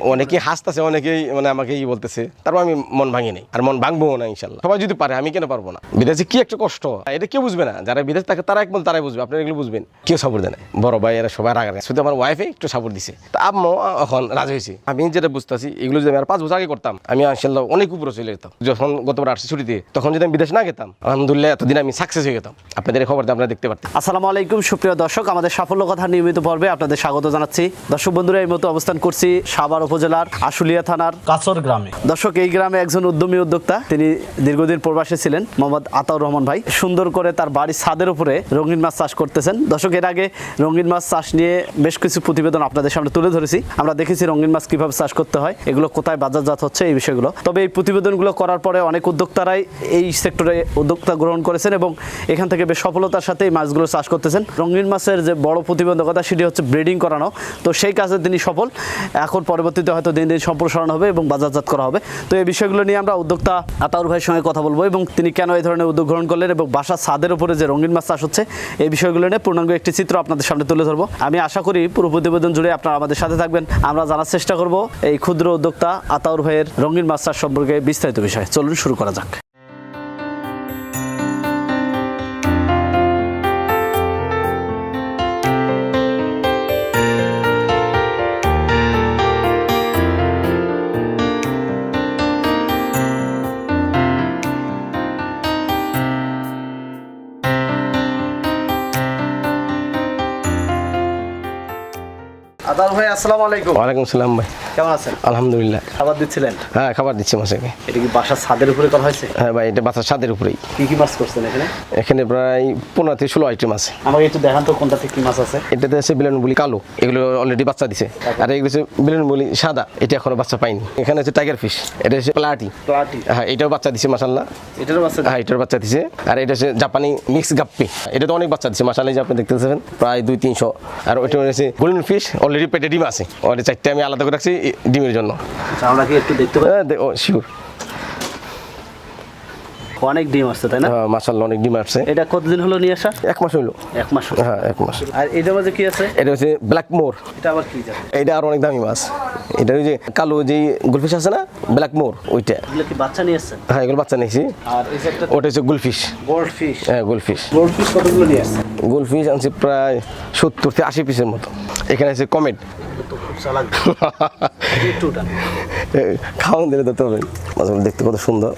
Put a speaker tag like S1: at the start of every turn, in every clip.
S1: অনেকে হাসতেছে, অনেকেই মানে আমাকে ই বলতেছে। তারপর আমি মন ভাঙি নাই, আর মন ভাঙবো না ইনশাল্লাহ। সবাই যদি পারে, আমি কেন পারব না? বিদেশে কি একটা কষ্ট? এটা কেউ বুঝবে না। যারা বিদেশ থাকে, তারা একমত, তারাই বুঝবে। আপনারা এগুলো বুঝবেন। কেউ সাপোর্ট দেয় বড় ভাই, এরা সবাই রাগ শুধু আমার ওয়াইফে একটু সাপোর্ট দিছে। তা আম্মু এখন রাজি হয়েছে। আমি যেটা বুঝতেছি, এগুলো যদি আমি আর পাঁচ বছর আগে করতাম, আমি ইনশাল্লাহ অনেক উপরে চলে যেতাম। যখন গতবার আসছি ছুটিতে, তখন যদি আমি বিদেশ না গেতাম, আলহামদুলিল্লাহ এতদিন আমি সাকসেস হয়ে যেতাম আপনাদের খবর আপনারা দেখতে পারতেন।
S2: আসসালামু আলাইকুম, সুপ্রিয় দর্শক। আমাদের সাফল্য কথা নিয়মিত পর্বে আপনাদের স্বাগত জানাচ্ছি। দর্শক বন্ধুরা, এই মতো অবস্থান করছি সাভার উপজেলার আশুলিয়া থানার কাছর গ্রামে। দর্শক এই গ্রামে একজন উদ্যমী উদ্যোক্তা তিনি দীর্ঘদিন প্রবাসী ছিলেন মোহাম্মদ আতাউর রহমান ভাই। সুন্দর করে তার বাড়ির ছাদের উপরে রঙিন মাছ চাষ করতেছেন। দর্শক এর আগে রঙিন মাছ চাষ নিয়ে বেশ কিছু প্রতিবেদন আপনাদের সামনে তুলে ধরেছি। আমরা দেখেছি রঙিন মাছ কীভাবে চাষ করতে হয় এগুলো কোথায় বাজারজাত হচ্ছে এই বিষয়গুলো। তবে এই প্রতিবেদনগুলো করার পরে অনেক উদ্যোক্তারাই এই সেক্টরে উদ্যোক্তা গ্রহণ করেছেন এবং এখান থেকে বেশ সফলতার সাথে এই মাছগুলো চাষ করতেছেন। রঙিন মাছের যে বড় প্রতিবন্ধকতা সেটি হচ্ছে ব্রিডিং করানো। তো সেই কাজে তিনি সফল। এখন পরবর্তীতে হয়তো দিন দিন সম্প্রসারণ হবে এবং বাজারজাত করা হবে। তো এই বিষয়গুলো নিয়ে আমরা উদ্যোক্তা আতাউর ভাইয়ের সঙ্গে কথা বলব এবং তিনি কেন এই ধরনের উদ্যোগ গ্রহণ করলেন এবং বাসার ছাদের উপরে যে রঙিন মাছ চাষ হচ্ছে, এই বিষয়গুলো নিয়ে পূর্ণাঙ্গ একটি চিত্র আপনাদের সামনে তুলে ধরবো। আমি আশা করি পুরো প্রতিবেদন জুড়ে আপনারা আমাদের সাথে থাকবেন। আমরা জানার চেষ্টা করব এই ক্ষুদ্র উদ্যোক্তা আতাউর ভাইয়ের রঙিন মাছ চাষ সম্পর্কে বিস্তারিত বিষয়। চলুন শুরু করা যাক। আতাউর ভাই আসসালামু আলাইকুম।
S1: ওয়ালাইকুম সালাম ভাই।
S2: কেমন আছেন?
S1: আলহামদুলিল্লাহ।
S2: খাবার দিচ্ছিলেন?
S1: হ্যাঁ খাবার দিচ্ছি মাছকে
S2: এটা কি বাসার ছাদের উপরে করা হয়েছে?
S1: হ্যাঁ ভাই এটা বাচ্চার স্বাদের উপরেই।
S2: কি কি মাছ করছেন এখানে?
S1: এখানে প্রায় পনেরো থেকে ষোলো আইটেম আছে।
S2: আমাকে একটু দেখান তো কোনটাতে কি মাছ আছে।
S1: এটাতে আছে বিলেন বলি কালো। এগুলো অলরেডি বাচ্চা দিছে। আর এগুলো হচ্ছে বিলেন বলি সাদা। এটা এখনও বাচ্চা পাইনি। এখানে হচ্ছে টাইগার ফিশ এটা হচ্ছে প্লাটি
S2: প্লাটি
S1: হ্যাঁ এটাও বাচ্চা দিছে মাসাল্লাহ
S2: এটারও আছে
S1: হ্যাঁ এটার বাচ্চা দিছে। আর এটা হচ্ছে জাপানি মিক্স গাপ্পি এটা তো অনেক বাচ্চা দিছে মাসাল্লাহ যে আপনি দেখতে পাচ্ছেন প্রায় দুই তিনশো। আর ওইটা হচ্ছে গোল্ডেন ফিশ অলরেডি পেটে ডিম আছে। ওটা চারটে আমি আলাদা করে রাখছি ডিমের জন্য।
S2: আচ্ছা, আমরা কি একটু দেখতে পাই?
S1: হ্যাঁ শিওর
S2: অনেক ডিম আসছে তাই না?
S1: মাসাল্লাহ অনেক ডিম আসছে।
S2: এটা কতদিন হলো নিয়ে আসা?
S1: এক মাস হইল।
S2: এক মাস হলো।
S1: হ্যাঁ এক মাস।
S2: আর এটার মাঝে কি আছে?
S1: এটা হচ্ছে ব্ল্যাক মোর
S2: এটা আবার কি জাত?
S1: এটা আর অনেক দামি মাছ। এটা ওই যে কালো যে গুলফিশ আছে না ব্ল্যাক মোর ওইটা।
S2: এগুলো কি বাচ্চা নিয়ে আসছেন
S1: হ্যাঁ এগুলো বাচ্চা নিয়েছি
S2: আর এই একটা
S1: ওটা হচ্ছে গুলফিশ।
S2: গোল্ড ফিশ
S1: হ্যাঁ গুলফিশ।
S2: গোল্ড ফিশ কতগুলো নিয়ে আসছেন
S1: গোলফিশ আনছি প্রায় সত্তর থেকে আশি পিসের মতো। এখানে আছে কমেট খাওয়ান দিলে তো তবে মাছগুলো দেখতে কত সুন্দর।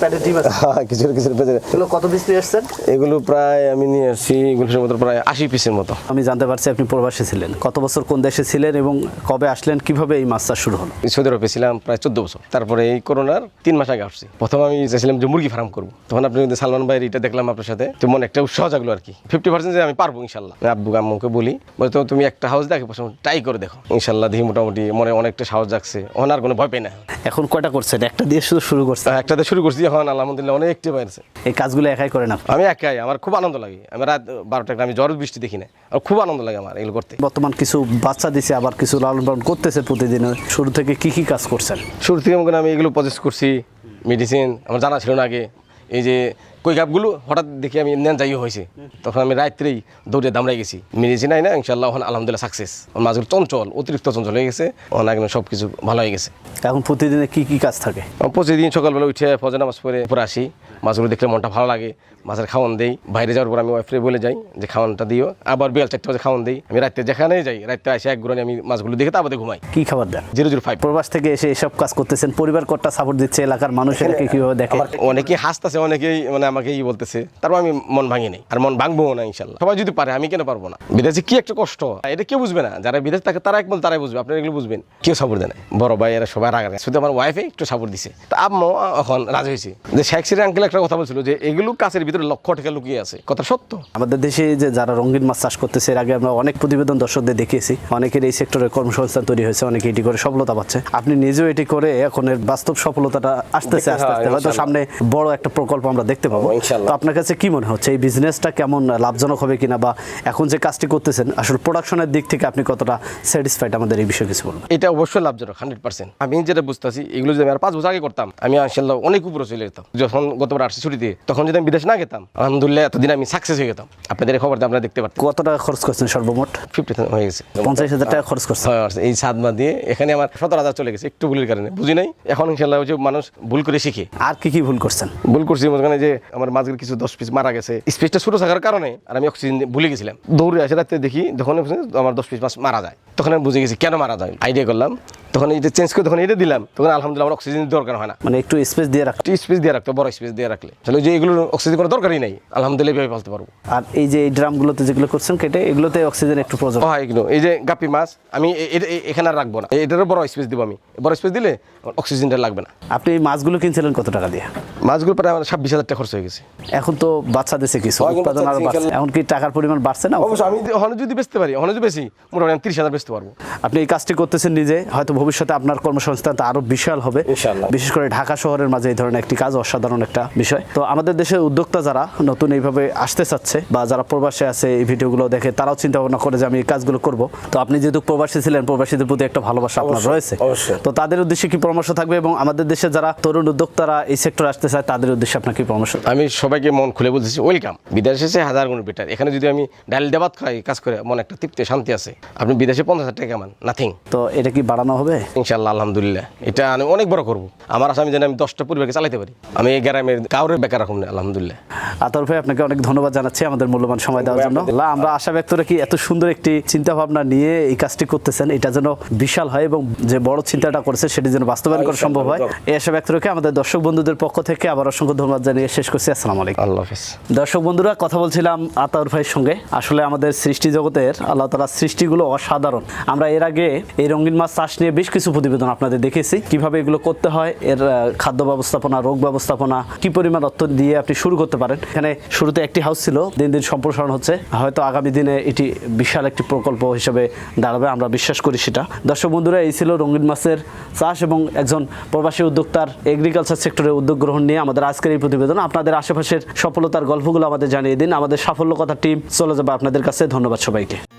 S2: প্যাটে ডিম আছে।
S1: হ্যাঁ, কিছু কিছু
S2: এগুলো কত পিস নিয়ে আসছেন?
S1: এগুলো প্রায় আমি নিয়ে আসছি গুলফিশের মতো প্রায় আশি পিসের মতো।
S2: আমি জানতে পারছি আপনি প্রবাসী ছিলেন। কত বছর কোন দেশে ছিলেন এবং কবে আসলেন? কীভাবে এই মাছ চাষ শুরু হলো?
S1: সৌদি আরবে ছিলাম প্রায় চোদ্দ বছর। তারপরে এই করোনার তিন মাস আগে আসছি। প্রথম আমি চাইছিলাম যে মুরগি ফার্ম করব। তখন আপনি যদি সালমান ভাইয়ের এটা দেখলাম আপনার সাথে তো মনে একটা উৎসাহ জাগলো আর কি। ফিফটি পার্সেন্ট যে আমি পারব ইনশাল্লাহ। আব্বু আম্মুকে বলি বলে তো তুমি একটা হাউস দেখে প্রথম ট্রাই করে দেখো। ইনশাল্লাহ দেখি মোটামুটি মনে অনেকটা সাহস জাগছে। ওখানে আর কোনো ভয় পাই না।
S2: এখন কয়টা করছেন? একটা দিয়ে শুধু শুরু করছেন?
S1: একটাতে শুরু করছি। এখন আলহামদুলিল্লাহ অনেক টিম আছে।
S2: এই কাজগুলো একাই করেন আপনি?
S1: আমি একাই আমার খুব আনন্দ লাগে। আমি রাত বারোটা আমি জ্বর বৃষ্টি দেখি না আর খুব আনন্দ লাগে আমার এগুলো করতে।
S2: বর্তমান কিছু বাচ্চা দিছে আবার কিছু লালন পালন করতেছে প্রতিদিন। শুরু থেকে কি কি কাজ করছেন?
S1: শুরু থেকে আমি এগুলো প্রসেস করছি মেডিসিন আমার জানা ছিল না আগে। এই যে কই কাপগুলো হঠাৎ দেখি আমি নেন যাই হয়েছে তখন আমি রাত্রেই দৌড়ে দামড়াই গেছি। মেডিসিন আই না ইনশাল্লাহ ওখানে আলহামদুলিল্লাহ সাকসেস মাছগুলো চঞ্চল অতিরিক্ত চঞ্চল হয়ে গেছে। ওখানে একদম সব কিছু ভালো হয়ে গেছে।
S2: এখন প্রতিদিনে কি কি কাজ থাকে?
S1: প্রতিদিন সকালবেলা উঠে ফজর নামাজ পরে উপরে আসি। মাছগুলো দেখলে মনটা ভালো লাগে। মাছের খাওয়ান দেই। বাইরে যাওয়ার পর আমি ওয়াইফরে বলে যাই যে খাওয়ানটা দিও। আবার বিয়াল চারটে বাজে খাওয়ান দিই। আমি রাত্রে যেখানে যাই রাত্রে আসে এক গুণে আমি মাছগুলো দেখে তারপরে ঘুমাই।
S2: কি খাবার দেন?
S1: জিরো জিরো ফাইভ
S2: প্রবাস থেকে এসে এসব কাজ করতেছেন পরিবার কর্তা সাপোর্ট দিচ্ছে এলাকার মানুষের কীভাবে দেখে?
S1: আমার অনেকে হাসতেছে অনেকেই মানে আমাকে ই বলতেছে তারপর আমি মন ভাঙি নাই আর মন ভাঙবো না ইনশাল্লাহ। সবাই যদি পারে আমি কেন পারব না? বিদেশে কি একটা কষ্ট? এটা কেউ বুঝবে না। যারা বিদেশ থাকে তারা একমত তারাই বুঝবে আপনারা এগুলো বুঝবেন। কেউ সাপোর্ট দেয় না। বড় ভাই এরা সবাই রাগ রাখে শুধু আমার ওয়াইফে একটু সাপোর্ট দিছে। তা আম্মু এখন রাজি হয়েছে। যে শেখ সিরি আঙ্কেল একটা কথা বলছিল যে এগুলো কাছের ভিতরে লক্ষ টাকা লুকিয়ে আছে। কথা সত্য?
S2: আমাদের দেশে যে যারা রঙিন মাছ চাষ করতেছে এর আগে আমরা অনেক প্রতিবেদন দর্শকদের দেখিয়েছি। অনেকের এই সেক্টরে কর্মসংস্থান তৈরি হয়েছে অনেকে এটি করে সফলতা পাচ্ছে। আপনি নিজেও এটি করে এখন এর বাস্তব সফলতাটা আসতেছে আস্তে আস্তে।
S1: হ্যাঁ,
S2: হয়তো সামনে বড় একটা প্রকল্প আমরা দেখতে পাবো।
S1: পারব।
S2: তো আপনার কাছে কি মনে হচ্ছে? এই বিজনেসটা কেমন লাভজনক হবে কিনা বা এখন যে কাজটি করতেছেন আসলে প্রোডাকশনের দিক থেকে আপনি কতটা স্যাটিসফাইড আমাদের এই বিষয়ে কিছু বলবেন
S1: এটা অবশ্যই লাভজনক হান্ড্রেড পার্সেন্ট আমি যেটা বুঝতেছি এগুলো যদি আমি আর পাঁচ বছর আগে করতাম আমি ইনশাল্লাহ অনেক উপরে চলে যেতাম। যখন গতবার আসছি ছুটিতে তখন যদি আমি বিদেশ না গেতাম আলহামদুলিল্লাহ এতদিন আমি সাকসেস হয়ে যেতাম আপনাদের এই খবরটা আপনারা দেখতে পারতেন।
S2: কত টাকা খরচ করছেন সর্বমোট?
S1: ফিফটি হয়ে গেছে।
S2: পঞ্চাশ হাজার টাকা খরচ করছেন।
S1: হয়। এই সাত মাস দিয়ে এখানে আমার সতেরো হাজার চলে গেছে একটু ভুলের কারণে। বুঝি নাই? এখন ইনশাল্লাহ হচ্ছে মানুষ ভুল করে শিখে।
S2: আর কি কি ভুল করছেন?
S1: ভুল করছি ওখানে যে আমার মাঝের কিছু দশ পিস মারা গেছে। স্পেসটা ছোটো থাকার কারণে আর আমি অক্সিজেন ভুলে গেছিলাম। দৌড়ে আসে রাত্রে দেখি যখন আমার দশ পিস মাছ মারা যায়। তখন আমি বুঝে গেছি কেন মারা যায়। আইডিয়া করলাম। তখন এটা চেঞ্জ করে তখন এটা দিলাম তখন আলহামদুলিল্লাহ আমার অক্সিজেন দরকার হয় না।
S2: মানে একটু স্পেস দিয়ে
S1: রাখতে। স্পেস দিয়ে রাখতে বড় স্পেস দিয়ে রাখলে। তাহলে যে এগুলো অক্সিজেন কোনো দরকারই নেই। আলহামদুলিল্লাহ এভাবে পালতে পারব।
S2: আর এই যে এই ড্রামগুলোতে যেগুলো করছেন কেটে এগুলোতে অক্সিজেন একটু প্রয়োজন।
S1: হয় এগুলো। এই যে গাপি মাছ আমি এখানে আর রাখব না। এটারও বড় স্পেস দিব আমি। বড় স্পেস দিলে অক্সিজেনটা লাগবে না।
S2: আপনি এই মাছগুলো কিনছিলেন কত টাকা দিয়ে?
S1: মাছগুলো প্রায় আমার ছাব্বিশ হাজার টাকা খরচ হয়ে গেছে।
S2: এখন তো বাচ্চা দিছে কিছু
S1: এখন
S2: উৎপাদন
S1: আরও
S2: বাড়ছে। এখন কি টাকার পরিমাণ বাড়ছে না?
S1: অবশ্যই আমি হনে যদি বেচতে পারি হনে যদি বেশি মোটামুটি আমি তিরিশ হাজার বেচতে পারব।
S2: আপনি এই কাজটি করতেছেন নিজে হয়তো ভবিষ্যতে আপনার কর্মসংস্থানটা আরও বিশাল হবে। বিশেষ করে ঢাকা শহরের মাঝে এই ধরনের একটি কাজ অসাধারণ একটা বিষয়। তো আমাদের দেশের উদ্যোক্তা যারা নতুন এইভাবে আসতে চাচ্ছে বা যারা প্রবাসে আছে এই ভিডিওগুলো দেখে তারাও চিন্তা ভাবনা করে যে আমি এই কাজগুলো করব। তো আপনি যেহেতু প্রবাসী ছিলেন প্রবাসীদের প্রতি একটা ভালোবাসা আপনার রয়েছে। তো তাদের উদ্দেশ্যে কি পরামর্শ থাকবে এবং আমাদের দেশে যারা তরুণ উদ্যোক্তারা এই সেক্টরে আসতে চায় তাদের উদ্দেশ্যে আপনার কি পরামর্শ?
S1: আমি সবাইকে মন খুলে বলতেছি ওয়েলকাম। বিদেশে এসে হাজার গুণ বেটার এখানে যদি আমি ডাল ডাবাত খাই কাজ করে মনে একটা তৃপ্তি শান্তি আছে। আপনি বিদেশে পঞ্চাশ হাজার টাকা কামান নাথিং
S2: তো এটা কি বাড়ানো হবে?
S1: ইনশাল্লাহ আলহামদুলিল্লাহ। এটা আমি অনেক বড় করব। আমার আশা আমি যেন আমি দশটা পরিবারকে চালাতে পারি। আমি এই গ্রামের কাউরে বেকার রাখুন না আলহামদুলিল্লাহ।
S2: আতর ভাই আপনাকে অনেক ধন্যবাদ জানাচ্ছি আমাদের মূল্যবান সময় দেওয়ার জন্য। আমরা আশা ব্যক্ত রাখি এত সুন্দর একটি চিন্তা ভাবনা নিয়ে এই কাজটি করতেছেন। এটা যেন বিশাল হয় এবং যে বড় চিন্তাটা করেছে সেটি যেন বাস্তবায়ন করা সম্ভব হয়। এই আশা ব্যক্ত রেখে আমাদের দর্শক বন্ধুদের পক্ষ থেকে আবার অসংখ্য ধন্যবাদ জানিয়ে শেষ করছি। আসসালামু আলাইকুম।
S1: আল্লাহ হাফেজ।
S2: দর্শক বন্ধুরা কথা বলছিলাম আতাউর ভাইয়ের সঙ্গে। আসলে আমাদের সৃষ্টি জগতের আল্লাহ তালার সৃষ্টিগুলো অসাধারণ। আমরা এর আগে এই রঙিন মাছ চাষ নিয়ে বেশ কিছু প্রতিবেদন আপনাদের দেখেছি। কীভাবে এগুলো করতে হয় এর খাদ্য ব্যবস্থাপনা রোগ ব্যবস্থাপনা কি পরিমাণ অর্থ দিয়ে আপনি শুরু করতে পারেন। এখানে শুরুতে একটি হাউস ছিল দিন দিন সম্প্রসারণ হচ্ছে। হয়তো আগামী দিনে এটি বিশাল একটি প্রকল্প হিসেবে দাঁড়াবে আমরা বিশ্বাস করি সেটা। দর্শক বন্ধুরা এই ছিল রঙিন মাছের চাষ এবং একজন প্রবাসী উদ্যোক্তার এগ্রিকালচার সেক্টরে উদ্যোগ গ্রহণ নিয়ে আমাদের আজকের এই প্রতিবেদন, আপনাদের আশেপাশের সফলতার গল্পগুলো আমাদের জানিয়ে দিন। আমাদের সাফল্য কথা টিম চলে যাবে আপনাদের কাছে। ধন্যবাদ সবাইকে।